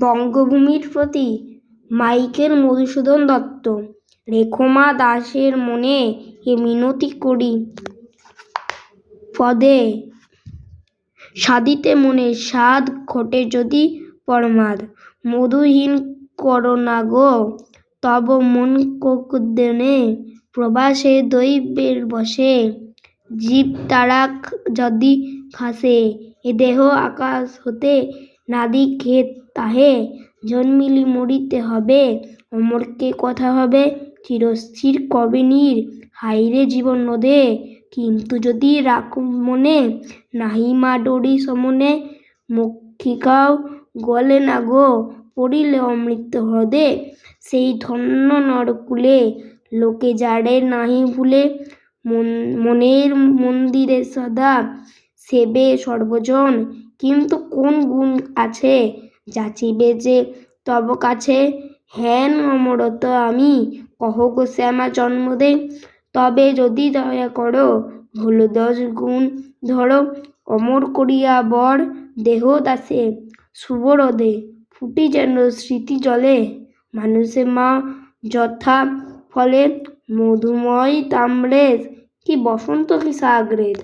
বঙ্গভূমির প্রতি মাইকেল মধুসূদন দত্ত। রেখমা দাসের মনে এ মিনতি করি। পদে সাধিতে মনে সাধ ঘটে যদি পরমাদ। মধুহীন করো না গো, তব মন কোকদেনে প্রবাসে দৈবের বসে। জীব তারা যদি খাসে এ দেহ আকাশ হতে নাদি খেত তাহে জন্মিলি মরিতে হবে, অমরকে কথা হবে চিরস্থির কবে নীর হায়রে জীবন নদে কিন্তু যদি রাখ মনে নাহি মা ডোরি সমনে, মক্ষিকাও গলে না গো, পড়িলে অমৃত হ্রদে। সেই ধন্য নরকুলে, লোকে যারে নাহি ভুলে, মন, মনের মন্দিরে সদা সেবে সর্বজন। কিন্তু কোন গুণ আছে যাচিবে যে তব কাছে, হেন অমরত আমি, কহ গো শ্যামা জন্মদে তবে যদি দয়া করো, ভুল দশ গুণ ধরো, অমর করিয়া বর দেহ দাসে, সুবোরোদে ফুটি যেন স্মৃতি জলে। মানুষে মা যথা ফলে, মধুময় তাম্রের কি বসন্ত কি সাগরের